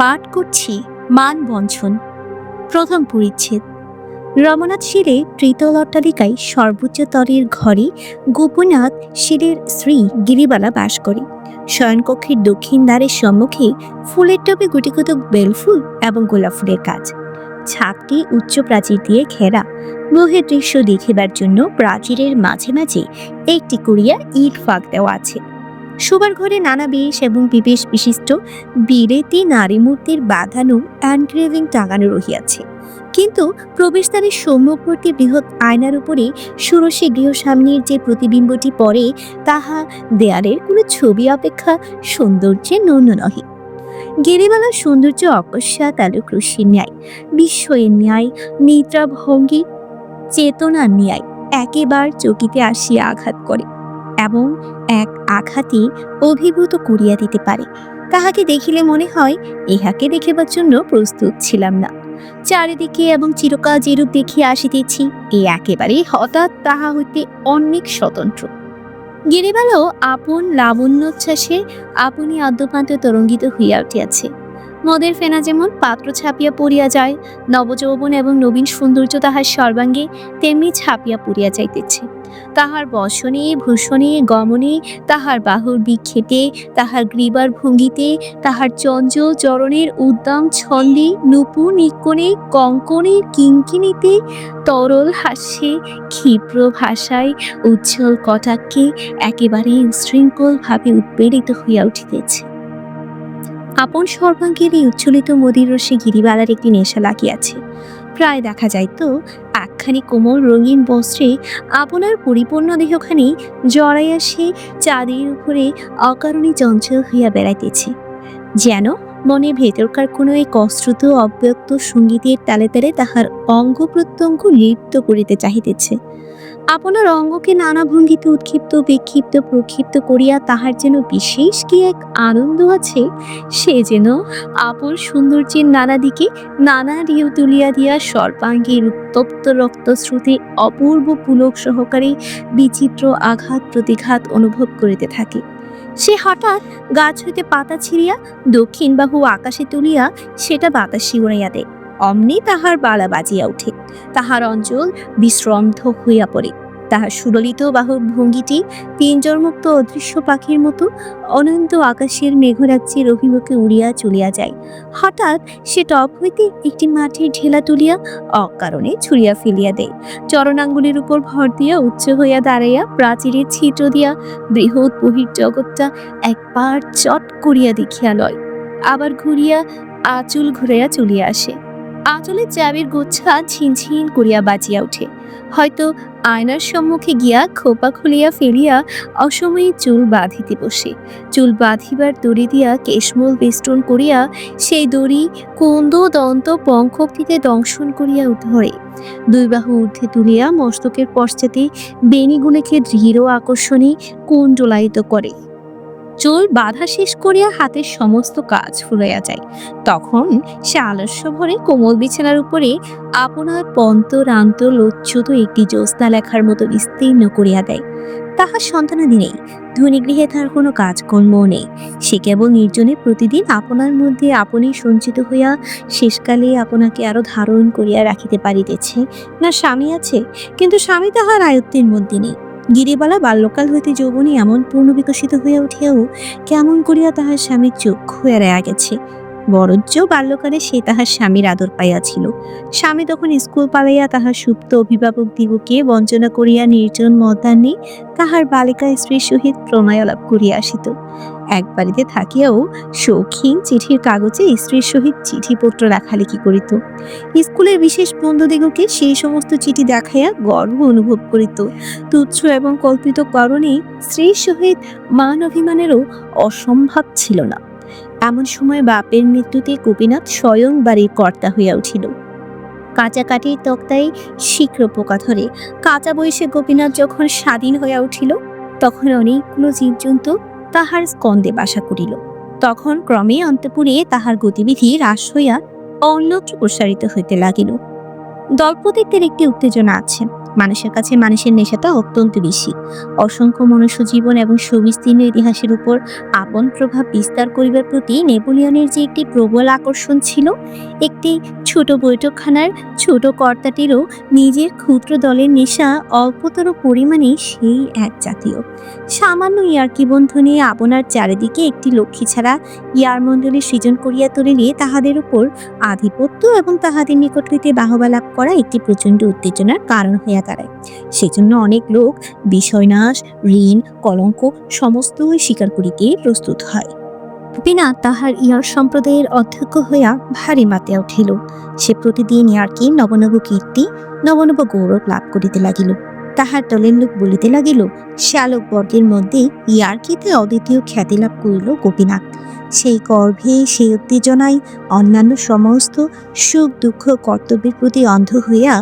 পাঠ করছি মান বঞ্চন। প্রথম পরিচ্ছেদ। রমনাথ শিরে তৃতীয় অট্টালিকায় সর্বোচ্চ তরের ঘরে গোপীনাথ শিরের স্ত্রী গিরিবালা বাস করে। শয়নকক্ষের দক্ষিণ দ্বারের সম্মুখে ফুলের টবে গুটিগুত বেলফুল এবং গোলাপ ফুলের কাজ ছাদটি উচ্চ প্রাচীর দিয়ে ঘেরা। গ্রহের দৃশ্য দেখিবার জন্য প্রাচীরের মাঝে মাঝে একটি কুড়িয়া ইট ফাঁক দেওয়া আছে। শোবার ঘরে নানা বেশ এবং বিবেশ বিশিষ্ট বিরেতি নারী মূর্তির বাঁধানো অ্যানগ্রেভিং টাঙানো রহিয়াছে। কিন্তু প্রবেশদ্বারের সম্মুখবর্তী বৃহৎ আয়নার উপরে ষোড়শী গৃহসামনের যে প্রতিবিম্বটি পড়ে, তাহা দেয়ালের কোনো ছবি অপেক্ষা সৌন্দর্যে নন্য নহে। গিরিবালার সৌন্দর্য অকস্মাৎ আলোক রশ্মির ন্যায়, বিস্ময়ের ন্যায় নিদ্রা ভঙ্গি চেতনার ন্যায় একেবার চকিতে আসিয়া আঘাত করে এবং এক আঘাতই অভিভূত করিয়া দিতে পারে। তাহাকে দেখিলে মনে হয়, ইহাকে দেখিবার জন্য প্রস্তুত ছিলাম না। চারিদিকে এবং চিরকাল যেরূপ দেখিয়া আসিতেছি, এ একেবারে হঠাৎ তাহা হইতে অনেক স্বতন্ত্র। গিরিবালও আপন লাবণ্যোচ্ছ্বাসে আপনি আদ্যপান্ত তরঙ্গিত হইয়া উঠিয়াছে। মদের ফেনা যেমন পাত্র ছাপিয়া পড়িয়া যায়, নবযৌবন এবং নবীন সৌন্দর্য তাহার সর্বাঙ্গে তেমনি ছাপিয়া পড়িয়া যাইতেছে। তাহার বসনে ভূষণে, গমনে, তাহার বাহুর বিক্ষেপে, তাহার গ্রীবার ভঙ্গিতে, তাহার চঞ্চল চরণের উদ্দাম ছন্দে, নুপুর নিকনে কঙ্কনে কিঙ্কিনিতে তরল হাস্যে, ক্ষিপ্র ভাষায়, উজ্জ্বল কটাক্ষে একেবারে উশৃঙ্খলভাবে উৎপীড়িত হইয়া উঠিতেছে। আপন সর্বাঙ্গের এই উচ্ছ্বলিত মদির রসে গিরিবালার একটি নেশা লাগিয়াছে। প্রায় দেখা যাইত, একখানি কোমল রঙিন বস্ত্রে আপনার পরিপূর্ণ দেহখানি জড়াইয়া সে চাঁদের উপরে অকারণে চঞ্চল হইয়া বেড়াইতেছে। যেন মনে ভেতরকার কোনো এক অশ্রুত অব্যক্ত সঙ্গীতের তালে তালে তাহার অঙ্গ প্রত্যঙ্গ লিপ্ত করিতে চাহিতেছে। আপনার অঙ্গকে নানা ভঙ্গিতে উৎক্ষিপ্ত, বিক্ষিপ্ত, প্রক্ষিপ্ত করিয়া তাহার যেন বিশেষ কি এক আনন্দ আছে, সে যেন আপন সৌন্দর্যের নানা দিকে নানা রিউ তুলিয়া দিয়া সর্বাঙ্গের উত্তপ্ত রক্তস্রোতে অপূর্ব পুলক সহকারে বিচিত্র আঘাত, প্রতিঘাত অনুভব করিতে থাকে। সে হঠাৎ গাছ হইতে পাতা ছিঁড়িয়া দক্ষিণ বাহু আকাশে তুলিয়া সেটা বাতাসে উড়াইয়া দেয়। অমনি তাহার বালা বাজিয়া উঠে তাহার অঞ্চল বিশ্রম্ধ হইয়া পড়ে। তাহার সুললিত বাহুর ভঙ্গিটি পিঞ্জরমুক্ত অদৃশ্য পাখির মতো অনন্ত আকাশের মেঘরাজ্যের অভিমুখে উড়িয়া চলিয়া যায়। হঠাৎ সে টপ হইতে একটি মাটির ঢেলা তুলিয়া অকারণে ছুঁড়িয়া ফেলিয়া দেয়। চরণাঙ্গুলির উপর ভর দিয়া উচ্চ হইয়া দাঁড়াইয়া প্রাচীরের ছিদ্র দিয়া বৃহৎ বহির জগৎটা একবার চট করিয়া দেখিয়া লয়। আবার ঘুরিয়া আঁচল ঘুরাইয়া চলিয়া আসে। আঁচলের চাবির গোচ্ছা ছিনছিন করিয়া বাজিয়া উঠে হয়তো আয়নার সম্মুখে গিয়া খোপা খুলিয়া ফেলিয়া অসময়ে চুল বাঁধিতে বসে। চুল বাঁধিবার দড়ি দিয়া কেশমূল বেষ্টন করিয়া সেই দড়ি কুন্দ দন্ত পঙ্খক্তিতে দংশন করিয়া ধরে। দুই বাহু ঊর্ধ্বে তুলিয়া মস্তকের পশ্চাতে বেণীগুলিকে দৃঢ় আকর্ষণে কুণ্ডলায়িত করে। চুল বাধা শেষ করিয়া হাতের সমস্ত কাজ ফুরাইয়া যায়। তখন সে আলস্য ভরে কোমল বিছানার উপরে আপনার পন্তরান্ত লজ্জুত একটি জ্যোৎস্না লেখার মতো বিস্তীর্ণ করিয়া দেয়। তাহার সন্তানাদি নেই, ধনী গৃহে তার কোনো কাজকর্মও নেই। সে কেবল নির্জনে প্রতিদিন আপনার মধ্যে আপনি সঞ্চিত হইয়া শেষকালে আপনাকে আরও ধারণ করিয়া রাখিতে পারিতেছে। না স্বামী আছে, কিন্তু স্বামী তাহার আয়ত্তের মধ্যে নেই। গিরিবালা বাল্যকাল হইতে যৌবনী এমন পূর্ণ বিকশিত হইয়া উঠিয়াও কেমন করিয়া তাহার স্বামীর চক্ষু এড়াইয়া গেছে। বরজ্জ বাল্যকালে সে তাহার স্বামীর আদর পাইয়াছিল। স্বামী তখন স্কুল পালাইয়া তাহার সুপ্ত অভিভাবক দিগকে বঞ্চনা করিয়া নির্জন মধ্যাহ্নে তাহার বালিকা স্ত্রীর সহিত প্রণয়ালাপ করিয়া আসিত। এক বাড়িতে থাকিয়াও শৌখিন চিঠির কাগজে স্ত্রীর সহিত চিঠিপত্র লেখালেখি করিত। স্কুলের বিশেষ বন্ধুদিগকে সেই সমস্ত চিঠি দেখাইয়া গর্ব অনুভব করিত। তুচ্ছ এবং কল্পিত কারণে স্ত্রীর সহিত মান অভিমানেরও অসম্ভব ছিল না। এমন সময় বাপের মৃত্যুতে গোপীনাথ স্বয়ং বাড়ির কর্তা হইয়া উঠিল। কাঁচা কাঠির তক্তায় শীঘ্র পোকা ধরে। কাঁচা বয়সে গোপীনাথ যখন স্বাধীন হইয়া উঠিল, তখন অনেকগুলো জীবজন্তু তাহার স্কন্দে বাসা করিল। তখন ক্রমে অন্তপুরে তাহার গতিবিধি হ্রাস হইয়া অন্যত্র প্রসারিত হইতে লাগিল। দলপতিদের একটি উত্তেজনা আছে। মানুষের কাছে মানুষের নেশাটা অত্যন্ত বেশি। অসংখ্য মনুষ্য জীবন এবং সুবিস্তীর্ণ ইতিহাসের উপর আপন প্রভাব বিস্তার করিবার প্রতি নেপোলিয়নের যে একটি প্রবল আকর্ষণ ছিল, একটি ছোট বৈঠকখানার ছোট কর্তাটিরও নিজের ক্ষুদ্র দলের নেশা অল্পতর পরিমাণে সেই এক জাতীয়। সামান্য ইয়ার্কি নিয়ে আপনার চারিদিকে একটি লক্ষ্মী ছাড়া ইয়ারমণ্ডলী সৃজন করিয়া তুলিলে তাহাদের উপর আধিপত্য এবং তাহাদের নিকট হইতে বাহবা লাভ করা একটি প্রচণ্ড উত্তেজনার কারণ হইয়া দাঁড়ায়। সেজন্য অনেক লোক বিষয়নাশ, ঋণ, কলঙ্ক সমস্তই স্বীকার করিতে প্রস্তুত হয়। বিনা তাহার ইয়ার সম্প্রদায়ের অধ্যক্ষ হইয়া ভারী মাতিয়া উঠিল। সে প্রতিদিন ইয়ারকে নবনব কীর্তি, নবনব গৌরব লাভ করিতে লাগিল। তাহার দলের লোক বলিতে লাগিল শ্যালক বর্গের মধ্যে ইয়ার্কিতে অদ্বিতীয় খ্যাতি লাভ করিল গোপীনাথ। সেই গর্ভে, সেই উত্তেজনায় অন্যান্য সমস্ত সুখ, দুঃখ, কর্তব্যের প্রতি অন্ধ হইয়া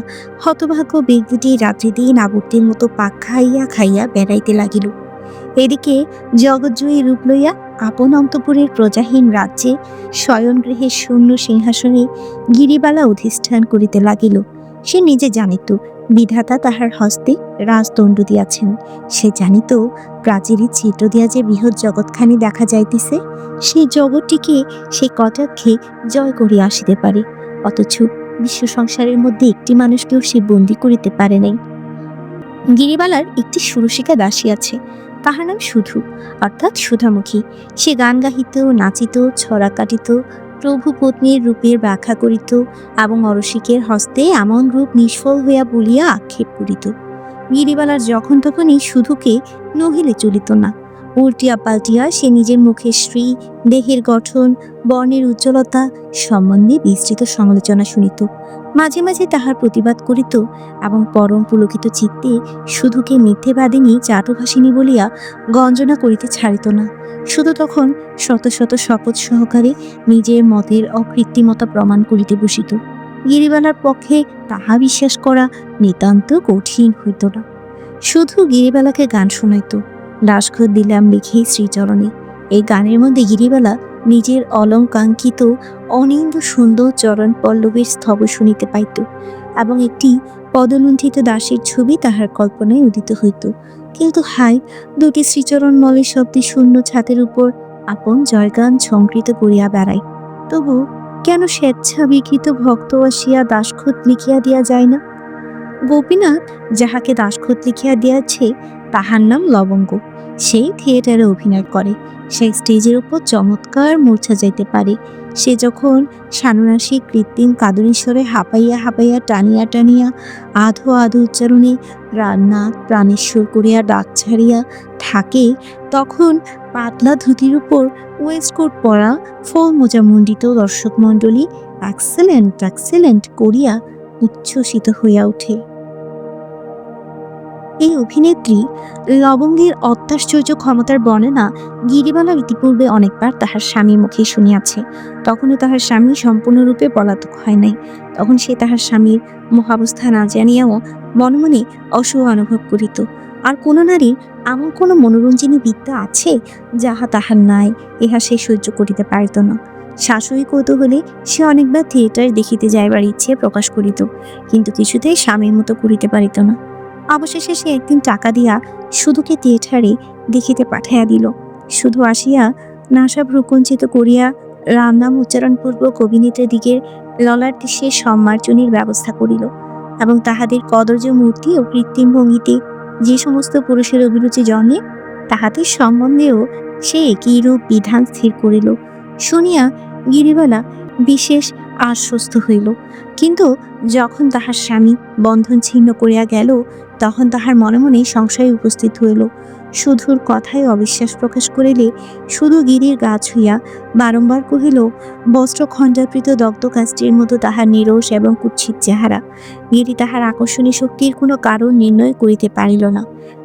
হতভাগ্য ব্যক্তিটি রাত্রিদিন আবর্তের মতো পাক খাইয়া খাইয়া বেড়াইতে লাগিল। এদিকে জগৎজয়ী রূপ লইয়া আপন অন্তপুরের প্রজাহীন রাজ্যে শয়নগৃহের শূন্য সিংহাসনে গিরিবালা অধিষ্ঠান করিতে লাগিল। সে নিজে জানিত বিধাতা তাহার হস্তে রাজদণ্ড দিয়াছেন। সে জানিত প্রাচীরের চিত্র দিয়া যে বৃহৎ জগৎখানি দেখা যাইতেছে, সেই জগৎটিকে সে কটাক্ষে জয় করিয়া আসিতে পারে। অথচ বিশ্ব সংসারের মধ্যে একটি মানুষকেও সে বন্দি করিতে পারে নাই। গিরিবালার একটি সুরসিকা দাসী আছে, তাহার নাম সুধু। অর্থাৎ সুধামুখী। সে গান গাহিত, নাচিত, ছড়া কাটিত প্রভু পত্নীর রূপের ব্যাখ্যা করিত এবং অরসিকের হস্তে এমন রূপ নিষ্ফল হইয়া বলিয়া আক্ষেপ করিত। গিরিবালার যখন তখনই শুধুকে নহিলে চলিত না, উল্টিয়া পাল্টিয়া সে নিজের মুখের শ্রী দেহের গঠন, বর্ণের উজ্জ্বলতা সম্বন্ধে বিস্তৃত সমালোচনা শুনিত। মাঝে মাঝে তাহার প্রতিবাদ করিত এবং পরম পুলকিত চিত্তে শুধুকে মিথ্যেবাদিনী চাটুভাসিনী বলিয়া গঞ্জনা করিতে ছাড়িত না। শুধু তখন শত শত শপথ সহকারে নিজের মতের অকৃত্রিমতা প্রমাণ করিতে বসিত। গিরিবালার পক্ষে তাহা বিশ্বাস করা নিতান্ত কঠিন হইত না। শুধু গিরিবালাকে গান শোনাইত। দাসঘর দিলাম লিখেই শ্রীচরণে। এই গানের মধ্যে গিরিবালা নিজের অলঙ্কাঙ্কিত অনিন্দ সুন্দর চরণ পল্লবের স্তব শুনিতে পাইত এবং একটি পদলুণ্ঠিত দাসের ছবি তাহার কল্পনায় উদিত হইত। কিন্তু হাই দুটি শ্রীচরণ মলের শব্দে শূন্য ছাতের উপর আপন জয়গান সংকৃত করিয়া বেড়ায়। তবু কেন স্বেচ্ছা বিকৃত ভক্ত আসিয়া দাসখত লিখিয়া দিয়া যায় না? গোপীনাথ যাহাকে দাসখত লিখিয়া দিয়াছে তাহার নাম লবঙ্গ। সেই থিয়েটারে অভিনয় করে। সে স্টেজের উপর চমৎকার মূর্ছা যাইতে পারে। সে যখন সানুরাশি কৃত্রিম কাদুনীশ্বরে হাঁপাইয়া হাঁপাইয়া টানিয়া টানিয়া আধো আধো উচ্চারণে প্রাণনাথ প্রাণেশ্বর করিয়া ডাক ছাড়িয়া থাকে, তখন পাতলা ধুতির উপর ওয়েস্টকোট পরা ফল মোজা মণ্ডিত দর্শক মণ্ডলী অ্যাক্সেলেন্ট এক্সেলেন্ট করিয়া উচ্ছ্বসিত হইয়া ওঠে। এই অভিনেত্রী লবঙ্গের অত্যাশ্চর্য ক্ষমতার বর্ণনা গিরিবালা ইতিপূর্বে অনেকবার তাহার স্বামীর মুখে শুনিয়াছে। তখনও তাহার স্বামী সম্পূর্ণরূপে পলাতক হয় নাই। তখন সে তাহার স্বামীর মহাবস্থা না জানিয়াও মনে মনে অসহ অনুভব করিত। আর কোনো নারীর এমন কোনো মনোরঞ্জনী বিদ্যা আছে যাহা তাহার নাই, ইহা সে সহ্য করিতে পারিত না। শাশুড়ি কৌতূহলে সে অনেকবার থিয়েটার দেখিতে যাইবার ইচ্ছে প্রকাশ করিত, কিন্তু কিছুতেই স্বামীর মতো করিতে পারিত না। অবশেষে সে একদিন টাকা দিয়া শুধুকে থিয়েটারে দেখিতে পাঠাইয়া দিল। শুধু আসিয়া নাসা ভ্রুকুঞ্চিত করিয়া রাম নাম উচ্চারণপূর্বক অভিনেত্রীর দিকের দেশে সম্মার্জনীর ব্যবস্থা করিল এবং তাহাদের কদর্য মূর্তি ও কৃত্রিম ভঙ্গিতে যে সমস্ত পুরুষের অভিরুচি জন্মে তাহাদের সম্বন্ধেও সে একই রূপ বিধান স্থির করিল। শুনিয়া গিরিবালা বিশেষ আশ্বস্ত হইল। কিন্তু যখন তাহার স্বামী বন্ধন ছিন্ন করিয়া গেল, তখন তাহার মনে মনে সংশয় উপস্থিত হইল। শুধুর কথায় অবিশ্বাস প্রকাশ করিলে শুধু গিরির গাছ হইয়া বারংবার কহিল বস্ত্র খণ্ডাবৃত দগ্ধ কাষ্টের মতো তাহার নিরস এবং কুৎসিত চেহারা। গিরি তাহার আকর্ষণী শক্তির কোনো কারণ নির্ণয় করিতে পারিল না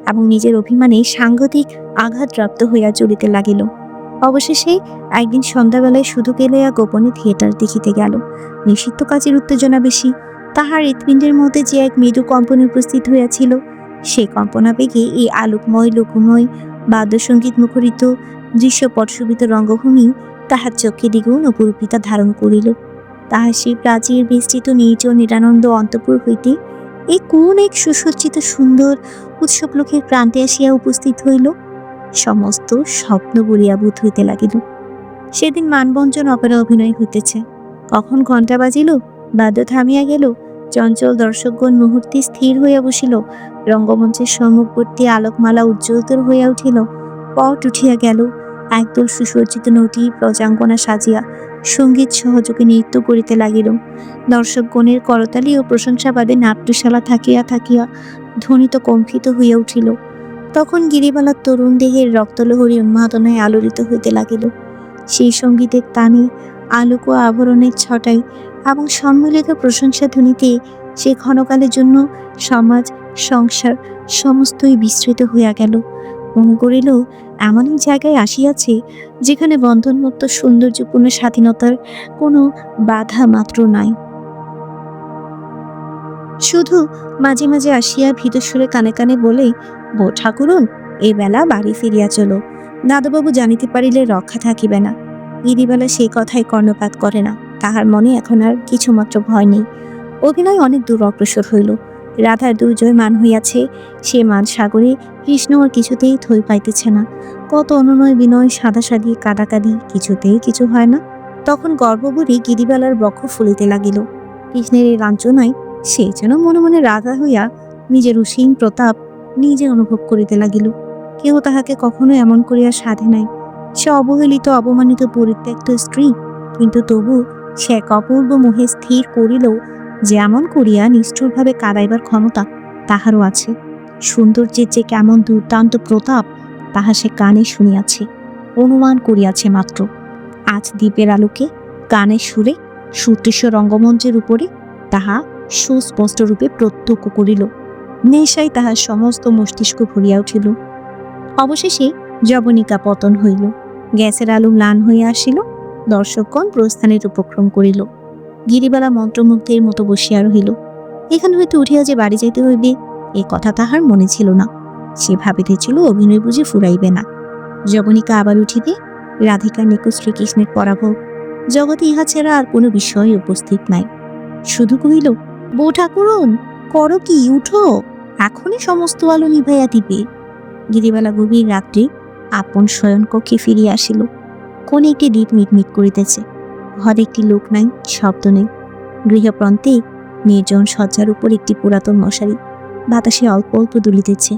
এবং নিজের অভিমানে সাংঘাতিক আঘাতপ্রাপ্ত হইয়া চলিতে লাগিল। অবশেষে একদিন সন্ধ্যাবেলায় শুধু লইয়া গোপনে থিয়েটার দেখিতে গেল। নিষিদ্ধ কাজের উত্তেজনা বেশি। তাহার হৃৎপিণ্ডের মধ্যে যে এক মৃদু কম্পন উপস্থিত হইয়াছিল সেই কম্পনা বেগে এই আলোকময় লোকময় বাদ্যসঙ্গীত মুখরিত দৃশ্যপটশোভিত রঙ্গভূমি তাহার চোখে দ্বিগুণ অপরূপিতা ধারণ করিল। তাহার সেই প্রাচীর বিস্তৃত নিজ ও নিরানন্দ অন্তপুর হইতে এই কোন এক সুসজ্জিত, সুন্দর উৎসব লোকের প্রান্তে আসিয়া উপস্থিত হইল? সমস্ত স্বপ্ন বলিয়া বোধ হইতে লাগিল। সেদিন মানবঞ্জন অপেরা অভিনয় হইতেছে। কখন ঘণ্টা বাজিল, বাদ্য থামিয়া গেল, চঞ্চল দর্শকগণ মুহূর্তে স্থির হইয়া বসিল, রঙ্গমঞ্চের সম্মুখবর্তী আলোকমালা উজ্জ্বলতর হইয়া উঠিল। পট উঠিয়া গেল, একদল সুসজ্জিত নদী প্রজাঙ্গনা সাজিয়া সংগীত সহযোগে নৃত্য করিতে লাগিল। দর্শকগণের করতালি ও প্রশংসাবাদে নাট্যশালা থাকিয়া থাকিয়া ধ্বনিত কম্পিত হইয়া উঠিল। তখন গিরিবালার তরুণ দেহের রক্তলহরী উন্মাদনায় আলোড়িত হইতে লাগিল। সেই সঙ্গীতের তানে, আলোক ও আভরণের ছটায় এবং সম্মিলিত প্রশংসা ধ্বনিতে সে ক্ষণকালের জন্য সমাজ, সংসার সমস্তই বিস্তৃত হইয়া গেল। মনে করিল এমন জায়গায় আসিয়াছে যেখানে বন্ধনমুক্ত সৌন্দর্যপূর্ণ স্বাধীনতার কোনো বাধা মাত্র নাই। শুধু মাঝে মাঝে আসিয়া ভীতস্বরে কানে কানে বলে ঠাকুরুন। এ বেলা বাড়ি ফিরিয়া চলো। দাদাবাবু জানিতে পারিলে রক্ষা থাকিবে না। গিরিবেলা সেই কথাই কর্ণপাত করে না। তাহার মনে এখন আর কিছুমাত্র ভয় নেই। অভিনয় অনেক দূর অগ্রসর হইল। রাধার দুর্জয় মান হইয়াছে। সে মান সাগরে কৃষ্ণ আর কিছুতেই থই পাইতেছে না। কত অনুনয় বিনয় সাদা সাদি কাদাকাদি কিছুতেই কিছু হয় না। তখন গর্ভবতী গিরিবেলার বক্ষ ফুলিতে লাগিল। কৃষ্ণের এই লাঞ্ছনায় সে যেন মনে মনে রাধা হইয়া নিজের উসীম প্রতাপ নিজে অনুভব করিতে লাগিল। কেউ তাহাকে কখনো এমন করিয়া সাধে নাই। সে অবহেলিত অবমানিত পরিত্যক্ত স্ত্রী, কিন্তু তবু সে এক অপূর্ব মোহে স্থির করিল যে এমন করিয়া নিষ্ঠুরভাবে কাদাইবার ক্ষমতা তাহারও আছে। সৌন্দর্যের যে কেমন দুর্দান্ত প্রতাপ, তাহা সে কানে শুনিয়াছে, অনুমান করিয়াছে মাত্র। আজ দ্বীপের আলোকে গানের সুরে সুদৃশ্য রঙ্গমঞ্চের উপরে তাহা সুস্পষ্ট রূপে প্রত্যক্ষ করিল। নেশায় তাহার সমস্ত মস্তিষ্ক ভরিয়া উঠিল। অবশেষে জবনিকা পতন হইল। গ্যাসের আলো ম্লান হইয়া আসিল। দর্শকগণ প্রস্থানের উপক্রম করিল। গিরিবালা মন্ত্রমুগ্ধের মতো বসিয়া রহিল। এখান হইতে উঠিয়া যে বাড়ি যাইতে হইবে, এ কথা তাহার মনে ছিল না। সে ভাবিতেছিল অভিনয় বুঝি ফুরাইবে না। জবনিকা আবার উঠিতে রাধিকার নিকট শ্রীকৃষ্ণের পরাভব। জগতে ইহা ছাড়া আর কোনো বিষয় উপস্থিত নাই। শুধু কহিল, বউ ঠাকুরন, করো কি, উঠো। এখনই সমস্ত আলো নিভাইয়া দিবে। গিরিবালা গভীর রাত্রে আপন শয়নকক্ষে ফিরিয়া আসিল। কোন একটি দ্বীপ মিটমিট করিতেছে। ঘরে একটি লোক নাই, শব্দ নেই। গৃহপ্রান্তে নির্জন শয্যার উপর একটি পুরাতন মশারি। বাতাসে অল্প অল্প দুলিতেছে।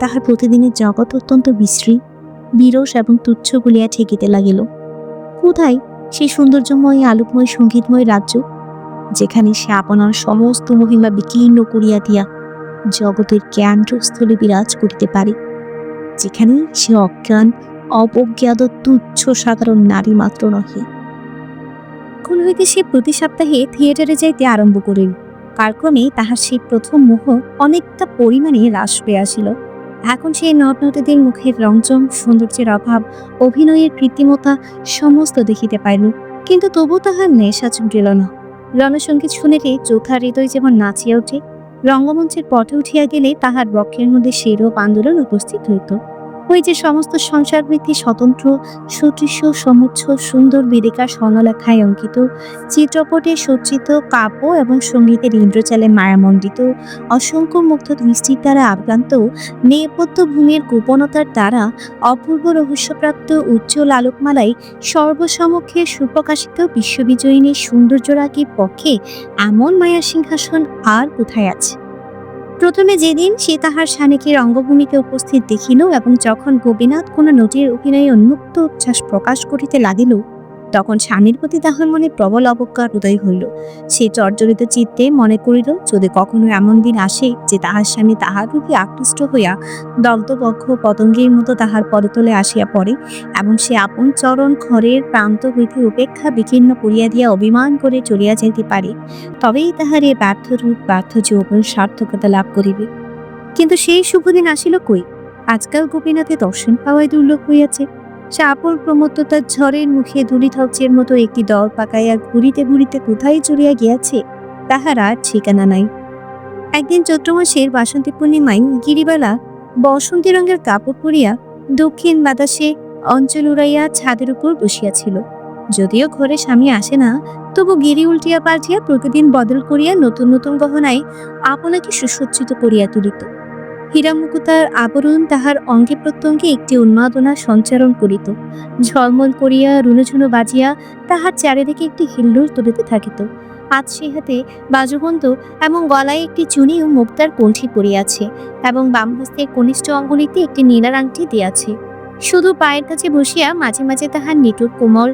তাহার প্রতিদিনের জগৎ অত্যন্ত বিশ্রী, বিরস এবং তুচ্ছ বলিয়া ঠেকিতে লাগিল। কোথায় সেই সৌন্দর্যময়, আলোকময়, সঙ্গীতময় রাজ্য, যেখানে সে আপনার সমস্ত মহিমা বিকীর্ণ করিয়া দিয়া জগতের কেন্দ্রস্থলে বিরাজ করিতে পারে যেখানে সে অজ্ঞান, অবজ্ঞাত, তুচ্ছ, সাধারণ নারী মাত্র নহে। কোন হইতে সে প্রতি সপ্তাহে থিয়েটারে যাইতে আরম্ভ করিল কালক্রমে তাহার সেই প্রথম মোহ অনেকটা পরিমাণে হ্রাস পেয়ে আসিল। এখন সেই নটনটীদের মুখের রংচম সৌন্দর্যের অভাব, অভিনয়ের কৃত্রিমতা সমস্ত দেখিতে পাইল, কিন্তু তবু তাহার নেশা ছুটিল না। রণসঙ্গীত শুনিলে চোখা হৃদয় যেমন নাচিয়া ওঠে রঙ্গমঞ্চের পথে উঠিয়া গেলে তাহার বক্ষের মধ্যে সেরূপ আন্দোলন উপস্থিত হইত। ওই যে সমস্ত সংসার বৃত্তি স্বতন্ত্র, সুদৃশ্য, সমুচ্ছ, সুন্দর বেদিকা স্বর্ণলেখায় অঙ্কিত, চিত্রপটে সজ্জিত কাব্য এবং সঙ্গীতের ইন্দ্রচালে মায়ামণ্ডিত, অসংখ্য মুগ্ধ দৃষ্টির দ্বারা আক্রান্ত নেপথ্য ভূমির গোপনতার দ্বারা অপূর্ব রহস্যপ্রাপ্ত উজ্জ্বল আলোকমালায় সর্বসমক্ষে সুপ্রকাশিত বিশ্ববিজয়িনীর সৌন্দর্যরাগীর পক্ষে এমন মায়া সিংহাসন আর কোথায় আছে? প্রথমে যেদিন সে তাহার স্বামীকে অঙ্গভূমিকে উপস্থিত দেখিল এবং যখন গোপীনাথ কোনো নদীর অভিনয়ে উন্মুক্ত উচ্ছ্বাস প্রকাশ করিতে লাগিল তখন স্বামীর প্রতি তাহার মনে প্রবল অবজ্ঞার উদয় হইল। সে চর্জরিত চিত্তে মনে করিল, যদি কখনো এমন দিন আসে যে তাহার স্বামী তাহার রূপে আকৃষ্ট হইয়া দগ্ধবক্ষ পতঙ্গের মতো তাহার পদতলে আসিয়া পড়ে, এবং সে আপন চরণ খড়ের প্রান্ত হইতে উপেক্ষা বিকীর্ণ করিয়া দিয়া অভিমান করে চলিয়া যাইতে পারে, তবেই তাহার এ ব্যর্থ রূপ, ব্যর্থ যৌবন সার্থকতা লাভ করিবে। কিন্তু সেই শুভদিন আসিল কই? আজকাল গোপীনাথে দর্শন পাওয়াই দুর্লভ হইয়াছে। আপন প্রমত্ততার ঝড়ের মুখে ধূলিধ্বজের মতো একটি দল পাকাইয়া ঘুরিতে ঘুরিতে কোথায় চলিয়া গিয়াছে, তাহার আর ঠিকানা নাই। একদিন চৈত্র মাসের বাসন্তী পূর্ণিমায় গিরিবালা বসন্তী রঙের কাপড় পরিয়া দক্ষিণ বাতাসে অঞ্চল উড়াইয়া ছাদের উপর বসিয়াছিল। যদিও ঘরে স্বামী আসে না, তবু গিরি উল্টিয়া পাল্টিয়া প্রতিদিন বদল করিয়া নতুন নতুন গহনায় আপনাকে সুসজ্জিত করিয়া তুলিত। হীরা মুকুতার আবরণ তাহার অঙ্গে প্রত্যঙ্গে একটি উন্মাদনা সঞ্চারণ করিত। ঝলমল করিয়া রুনুঝুনু বাজিয়া তাহার চারিদিকে একটি হিল্লোল তুলিতে থাকিত। আজ সে হাতে বাজুবন্ত এবং গলায় একটি চুনি ও মুক্তার কণ্ঠি পরিয়াছে এবং বাম হস্তের কনিষ্ঠ অঙ্গুলিতে একটি নীলার আংটি দিয়াছে। শুধু পায়ের কাছে বসিয়া মাঝে মাঝে তাহার নিটুর কোমল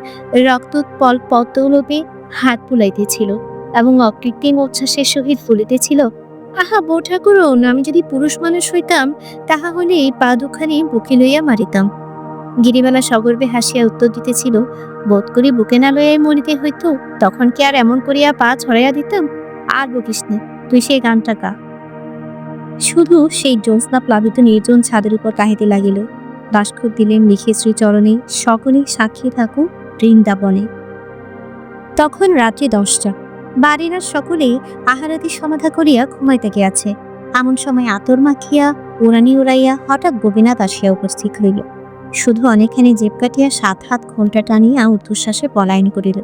রক্তোৎপল পতলোপে হাত বুলাইতেছিল এবং অকৃত্রিম উচ্ছ্বাসের সহিত ফুলিতেছিল আহা, বউ ঠাকুরন আমি যদি পুরুষ মানুষ হইতাম, তাহা হলে এই পা দুখানি বুকে লইয়া মারিতাম। গিরিবালা সগর্বে হাসিয়া উত্তর দিতেছিল, বোধ করি বুকে না লইয়াই মরিতে হইতো, তখন কি আর এমন করিয়া পা ছড়াইয়া দিতাম? আর বকিস তুই সেই গানটা গা। শুধু সেই জ্যোৎস্না প্লাবিত নির্জন ছাদের উপর কাহিতে লাগিল। দাসখুর দিলেন লিখে শ্রীচরণে সকলেই সাক্ষী থাকুক বৃন্দাবনে। তখন রাত্রি দশটা। বাড়ির আর সকলেই আহারাদি সমাধা করিয়া ঘুমাইতে গিয়াছে। এমন সময় আতর মাখিয়া, উড়ানি উড়াইয়া হঠাৎ গোপীনাথ আসিয়া উপস্থিত হইল। শুধু অনেকখানি জেব কাটিয়া সাত হাত ঘোমটা টানিয়া ঊর্ধ্বশ্বাসে পলায়ন করিল।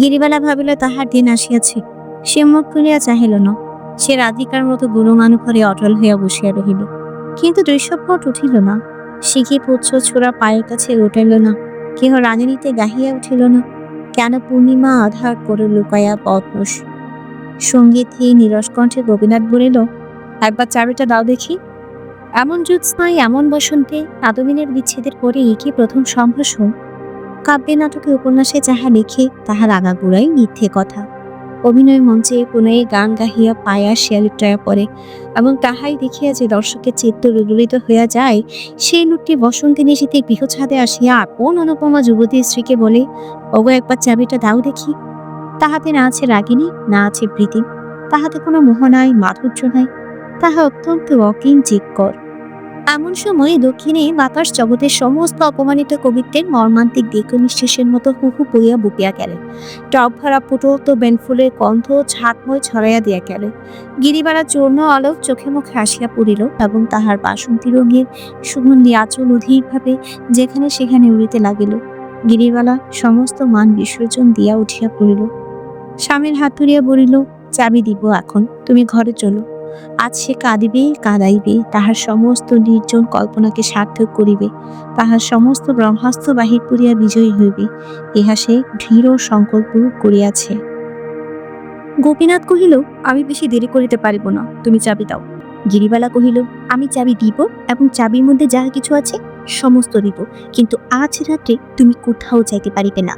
গিরিবালা ভাবিল, তাহার দিন আসিয়াছে। সে মুখ তুলিয়া চাহিল না। সে রাধিকার মতো গুরু মানুষরে অটল হইয়া বসিয়া রহিল। কিন্তু দৃশ্যপট উঠিল না। শিখি পুচ্ছ ছোড়া পায়ের কাছে উঠিল না। কেহ রাজনীতে গাহিয়া উঠিল না। কেন পূর্ণিমা আধা করে লুকাইয়া পদ্মস? সঙ্গীতহীন নিরস কণ্ঠে গোপীনাথ বলিল, একবার চাবিটা দাও দেখি। এমন জ্যোৎস্নায় এমন বসন্তে আদমিনের বিচ্ছেদের পরে একে প্রথম সম্ভাষণ। কাব্যে নাটকে উপন্যাসে যাহা লিখে, তাহার আগাগোড়াই মিথ্যে কথা। অভিনয় মঞ্চে পুনয়ে গান গাহিয়া পায়া শিয়ালিটায়া পড়ে এবং তাহাই দেখিয়া যে দর্শকের চিত্ত বিগলিত হইয়া যায়, সেই লোকটি বসন্তে নিশীতে গৃহছাদে আসিয়া আপন অনুপমা যুবতী স্ত্রীকে বলে, ওগো, একবার চাবিটা দাও দেখি। তাহাতে না আছে রাগিনী, না আছে প্রীতি, তাহাতে কোনো মোহ নাই, মাধুর্য নাই, তাহা অত্যন্ত অকিঞ্চিতকর এমন সময় দক্ষিণে বাতাস জগতের সমস্ত অপমানিত কবিত্বের মর্মান্তিক দিক নিঃশেষের মতো হুহু বইয়া বুকিয়া গেল। টপ ভরা পুটল তো বেনফুলের গন্ধ ছাতময় ছড়াইয়া দিয়া গেল। গিরিবাড়া চূর্ণ আলোক চোখে মুখে আসিয়া পড়িল এবং তাহার বাসন্তী রঙের সুগন্ধি আচল অধীরভাবে যেখানে সেখানে উড়িতে লাগিল। গিরিবালা সমস্ত মান বিসর্জন দিয়া উঠিয়া পড়িল। স্বামীর হাত ধরিয়া বলিল, চাবি দিব এখন, তুমি ঘরে চলো। আজ সে কাঁদিবে, কাঁদাইবে, তাহার সমস্ত নির্জন কল্পনাকে সার্থক করিবে, তাহার সমস্ত ব্রহ্মাস্ত্র বাহির করিয়া বিজয়ী হইবে, ইহা সে দৃঢ় সংকল্প করিয়াছে। গোপীনাথ কহিল, আমি বেশি দেরি করিতে পারিব না, তুমি চাবি দাও। গিরিবালা কহিল, আমি চাবি দিব এবং চাবির মধ্যে যাহা কিছু আছে, সমস্ত দিব, কিন্তু আজ রাত্রে তুমি কোথাও যাইতে পারিবে না।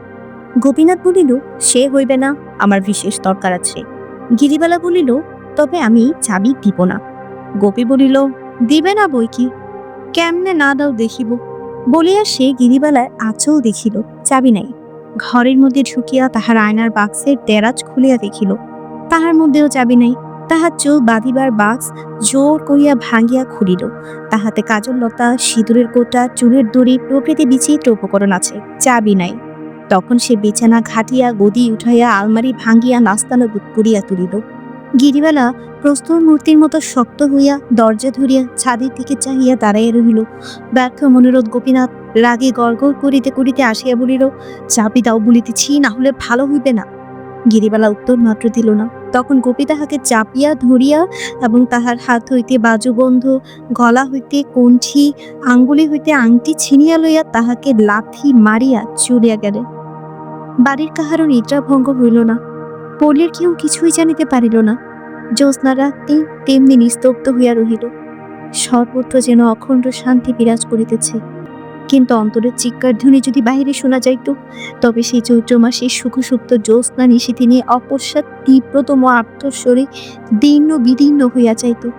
গোপীনাথ বলিল, সে হইবে না, আমার বিশেষ দরকার আছে। গিরিবালা বলিল তবে আমি চাবি দিব না। গোপী বলিল, দিবে না বই কি? কেমনে না দাও দেখিব? বলিয়া সে গিরিবালার আঁচল দেখিল, চাবি নাই। ঘরের মধ্যে ঢুকিয়া তাহার আয়নার বাক্সের দেরাজ খুলিয়া দেখিল, তাহার মধ্যেও চাবি নাই। তাহার চোখ বাঁধিবার বাক্স জোর করিয়া ভাঙিয়া খুলিল। তাহাতে কাজল লতা, সিঁদুরের কোটা, চুলের দড়ি প্রকৃতি বিচিত্র উপকরণ আছে, চাবি নাই। তখন সে বিছানা ঘাটিয়া গদি উঠাইয়া আলমারি ভাঙ্গিয়া নাস্তানো করিয়া তুলিল। গিরিবালা প্রস্তর মূর্তির মতো শক্ত হইয়া দরজা ধরিয়া ছাদের দিকে চাহিয়া দাঁড়াইয়া রহিল। ব্যর্থ মনোরোধ গোপীনাথ রাগে গড়গড় করিতে করিতে আসিয়া বলিল চাপি দাও বলিতেছি, না হলে ভালো হইবে না। গিরিবালা উত্তর মাত্র দিল না। তখন গোপী তাহাকে চাপিয়া ধরিয়া এবং তাহার হাত হইতে বাজুবন্ধ, গলা হইতে কণ্ঠি, আঙ্গুলি হইতে আংটি ছিনিয়া লইয়া তাহাকে লাথি মারিয়া চলিয়া গেলে। বাড়ির কাহারও নিদ্রা ভঙ্গ হইল না। পল্লীর কেউ কিছুই জানিতে পারিল না। জ্যোৎস্না রাত্রি তেমনি নিস্তব্ধ হইয়া রহিল। সর্বত্র যেন অখণ্ড শান্তি বিরাজ করিতেছে। কিন্তু অন্তরের চিৎকার ধ্বনি যদি বাহিরে শোনা যাইত, তবে সেই চৈত্র মাসে সুখসুপ্ত জ্যোৎস্না নিশীথে নিয়ে অপশ্চাৎ তীব্রতম আত্মস্বরে দীর্ণ বিদীর্ণ হইয়া যাইত।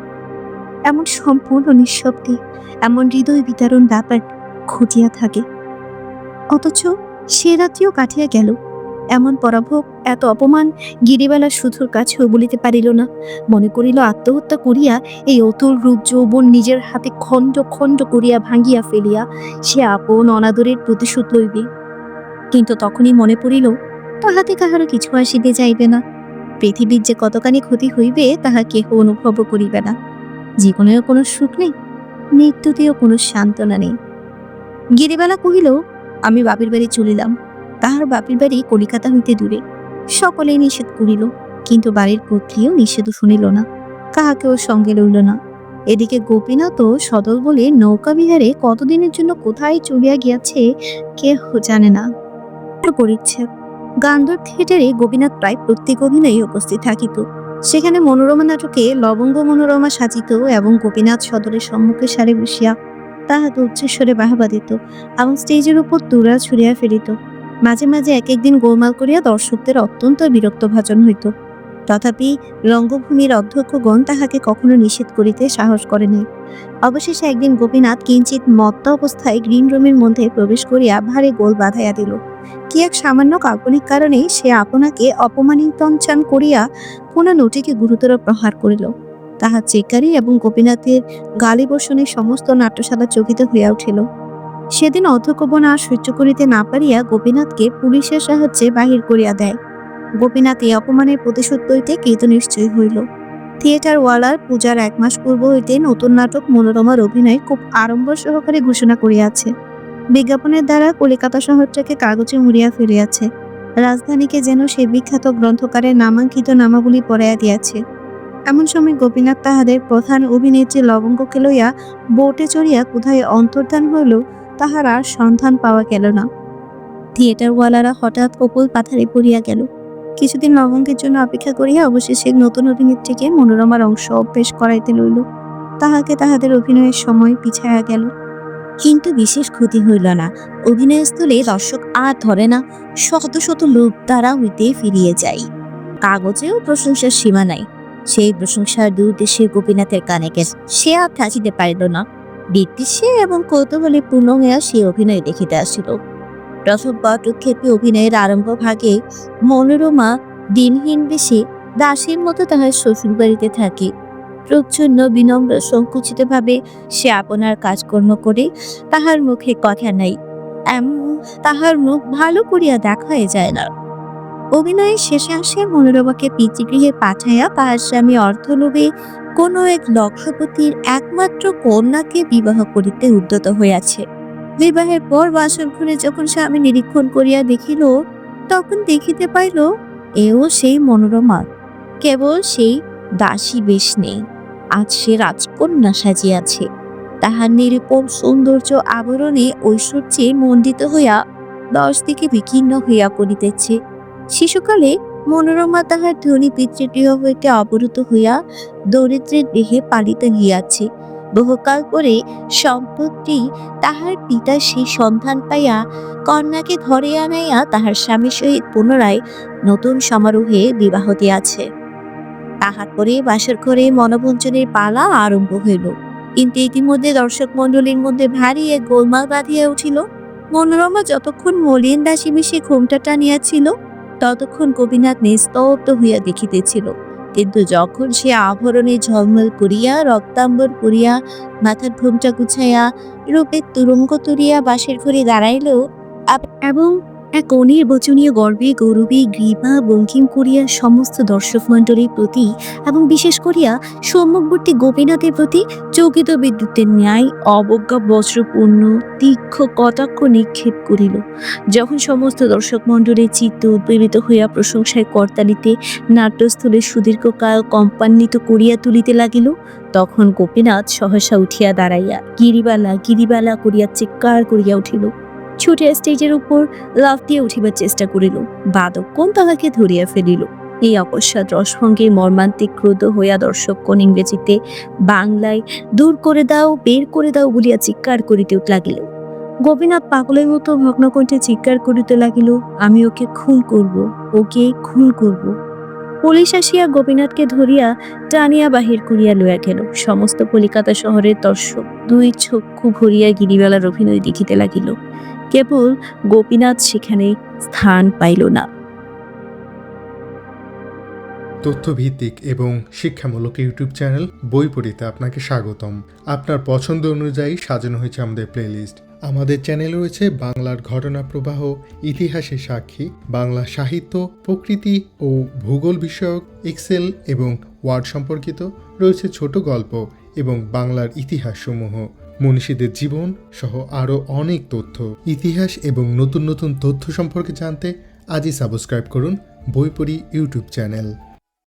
এমন সম্পূর্ণ নিঃশব্দে, এমন হৃদয় বিতরণ ব্যাপার ঘটিয়া থাকে। অথচ সে রাত্রিও কাটিয়া গেল। এমন পরাভোগ, এত অপমান গিরিবালা শুধুর কাছেও বলিতে পারিল না। মনে করিল, আত্মহত্যা করিয়া এই অতুল রূপ যৌবন নিজের হাতে খণ্ড খণ্ড করিয়া ভাঙ্গিয়া ফেলিয়া সে আপন অনাদরের প্রতিশোধ লইবে। কিন্তু তখনই মনে পড়িল, তাহাতে কাহারও কিছু আসিতে যাইবে না। পৃথিবীর যে কতখানি ক্ষতি হইবে, তাহা কেহ অনুভব করিবে না। জীবনেও কোনো সুখ নেই, মৃত্যুতেও কোনো সান্ত্বনা নেই। গিরিবালা কহিল, আমি বাপের বাড়ি চলিলাম। তাহার বাপের বাড়ি কলিকাতা হইতে দূরে। সকলেই নিষেধ করিল, কিন্তু বাড়ির কর্ত্রীও নিষেধ শুনিল না। কাহাকেও সঙ্গে লইল না। এদিকে গোপীনাথও সদল বলে নৌকা বিহারে কতদিনের জন্য কোথায় চলিয়া গিয়াছে কেহ জানে না। পরিচ্ছেদ। গান্ধর থিয়েটারে গোপীনাথ প্রায় প্রত্যেক অভিনয়ে উপস্থিত থাকিত। সেখানে মনোরমা নাটকে লবঙ্গ মনোরমা সাজিত এবং গোপীনাথ সদরের সম্মুখে সারে বসিয়া তাহাকে উচ্চস্বরে বাহাবা দিত এবং স্টেজের উপর তুলা ছুড়িয়া ফেলিত। মাঝে মাঝে এক একদিন গোলমাল করিয়া দর্শকদের অত্যন্ত বিরক্ত ভাজন হইত। তথাপি রঙ্গভূমির অধ্যক্ষগণ তাহাকে কখনো নিষেধ করিতে সাহস করে নাই। অবশেষে একদিন গোপীনাথ কিঞ্চিত মত্ত অবস্থায় গ্রিন রুমের মধ্যে প্রবেশ করিয়া ভারী গোল বাঁধাইয়া দিল। কি এক সামান্য কাল্পনিক কারণে সে আপনাকে অপমানিতঞ্চান করিয়া পুনঃ নটিকে গুরুতর প্রহার করিল। তাহার চেকারি এবং গোপীনাথের গালি বর্ষণে সমস্ত নাট্যশালা চকিত হইয়া উঠিল। সেদিন অধ্যক্ষগণ আর সহ্য করিতে না পারিয়া গোপীনাথকে পুলিশের সাহায্যে বাহির করিয়া দেয়। গোপীনাথ এই অপমানের প্রতিশোধ লইতে কৃত নিশ্চয় হইল। থিয়েটার ওয়ালার পূজার এক মাস পূর্ব হইতে নতুন নাটক মনোরমার অভিনয় খুব আড়ম্বর সহকারে ঘোষণা করিয়াছে। বিজ্ঞাপনের দ্বারা কলিকাতা শহরটাকে কাগজে মুড়িয়া ফিরিয়াছে রাজধানীকে যেন সে বিখ্যাত গ্রন্থকারের নামাঙ্কিত নামাবলী পড়াইয়া দিয়াছে। এমন সময় গোপীনাথ তাহাদের প্রধান অভিনেত্রী লবঙ্গকে লইয়া বোটে চড়িয়া কোথায় অন্তর্ধান হইল তাহার আর সন্ধান পাওয়া গেল না। থিয়েটারওয়ালারা হঠাৎ কপল পাথারে পড়িয়া গেল। কিছুদিন লবঙ্গের জন্য অপেক্ষা করিয়া অবশেষে নতুন অভিনেত্রীকে মনোরমার অংশ অভ্যেস করাইতে লইল। তাহাকে তাহাদের অভিনয়ের সময় পিছায়া গেল। কিন্তু বিশেষ ক্ষতি হইল না। অভিনয়স্থলে দর্শক আর ধরে না, শত শত লোক দ্বারা হইতে ফিরিয়ে যায়। কাগজেও প্রশংসার সীমা নাই। সেই প্রশংসার দূর দেশে গোপীনাথের কানে গেছে। সে আর থাকিতে পারিল না। বিদ্বেষে এবং কৌতূহলে পূর্ণ হইয়া সে অভিনয় দেখিতে আসিল। প্রথম পটক্ষেপে অভিনয়ের আরম্ভ ভাগে মনোরমা, দিনহীন বেশে দাসীর মতো তাহার শ্বশুর বাড়িতে থাকে। প্রচ্ছন্ন, বিনম্র সংকুচিত ভাবে সে আপনার কাজকর্ম করে তাহার মুখে কথা নাই। এমন তাহার মুখ ভালো করিয়া দেখাই যায় না। অভিনয়ের শেষে আসে মনোরমাকে পিতৃগৃহে পাঠাইয়া তাহার স্বামী অর্থলোভে কোনো এক লক্ষপতির একমাত্র কন্যাকে বিবাহ করিতে উদ্যত হইয়াছে। বিবাহের পর বাসর ঘরে যখন স্বামী নিরীক্ষণ করিয়া দেখিল, তখন দেখিতে পাইল, এও সেই মনোরমা। কেবল সেই দাসী বেশ নেই, আজ সে রাজকন্যা সাজিয়াছে। তাহার নিরূপম সৌন্দর্য আবরণে ঐশ্বর্যে মণ্ডিত হইয়া দশ দিকে বিকীর্ণ হইয়া পড়িতেছে। শিশুকালে মনোরমা তাহার ধনী পিতৃগৃহ হইতে অবরুত হইয়া দরিদ্রের দেহে পালিতে গিয়াছে বহুকাল পরে সম্পত্তি তাহার পিতা সেই সন্ধান পাইয়া কন্যাকে ধরে আনাইয়া তাহার স্বামীর সহিত পুনরায় নতুন সমারোহে বিবাহ দিয়াছে। তাহার পরে বাসর ঘরে মনোভঞ্জনের পালা আরম্ভ হইল। কিন্তু ইতিমধ্যে দর্শক মণ্ডলীর মধ্যে ভারী এক গোলমাল বাঁধিয়া উঠিল। মনোরমা যতক্ষণ মলিন দাসী মিশে ঘুমটা টানিয়াছিল ততক্ষণ গোপীনাথ নিস্তব্ধ হইয়া দেখিতেছিল। কিন্তু যখন সে আভরণে ঝলমল করিয়া, রক্তাম্বর করিয়া মাথার ঘুমটা গুছাইয়া রূপের তুরঙ্গ তুরিয়া বাসের ঘরে দাঁড়াইল এবং এক অনির্বচনীয় গর্বে গৌরবে গ্রীবা বঙ্কিম করিয়া সমস্ত দর্শক মণ্ডলীর প্রতি এবং বিশেষ করিয়া সম্মুখবর্তী গোপীনাথের প্রতি চকিত বিদ্যুতের ন্যায়, অবজ্ঞা, বজ্রপূর্ণ, তীক্ষ্ণ কটাক্ষ নিক্ষেপ করিল। যখন সমস্ত দর্শক মণ্ডলীর চিত্ত উদ্বেলিত হইয়া প্রশংসায় করতালিতে নাট্যস্থলে সুদীর্ঘকাল কম্পান্বিত করিয়া তুলিতে লাগিল, তখন গোপীনাথ সহসা উঠিয়া দাঁড়াইয়া গিরিবালা গিরিবালা করিয়া চিৎকার করিয়া উঠিল। ছুটে স্টেজের উপর লাফ দিয়ে উঠিবার চেষ্টা করিল। বাদকগণ তাহাকে ধরিয়া ফেলিল। এই অকস্মাৎ রসভঙ্গে মর্মান্তিক ক্রোধ হইয়া দর্শকগণ ইংরেজিতে বাংলায় দূর করে দাও, বের করে দাও বলিয়া চিৎকার করিতে লাগিল। গোপীনাথ পাগলের মতো ভগ্নকণ্ঠে চিৎকার করিতে লাগিল, আমি ওকে খুন করব, ওকে খুন করব। পুলিশ আসিয়া গোপীনাথকে ধরিয়া টানিয়া বাহির করিয়া লইয়া গেল। সমস্ত কলিকাতা শহরের দর্শক দুই চক্ষু ভরিয়া গিরিবালার অভিনয় দেখিতে লাগিল। কেবল গোপীনাথ সেখানে স্থান পাইল না। তথ্যভিত্তিক এবং শিক্ষামূলক ইউটিউব চ্যানেল বই পড়িতে আপনাকে স্বাগতম। আপনার পছন্দ অনুযায়ী সাজানো হয়েছে আমাদের প্লেলিস্ট। আমাদের চ্যানেল রয়েছে বাংলার ঘটনা প্রবাহ, ইতিহাসের সাক্ষী, বাংলা সাহিত্য, প্রকৃতি ও ভূগোল বিষয়ক, এক্সেল এবং ওয়ার্ড সম্পর্কিত রয়েছে ছোট গল্প এবং বাংলার ইতিহাসসমূহ। মনীষীদের জীবন সহ আরও অনেক তথ্য। ইতিহাস এবং নতুন নতুন তথ্য সম্পর্কে জানতে আজই সাবস্ক্রাইব করুন বইপড়ি ইউটিউব চ্যানেল।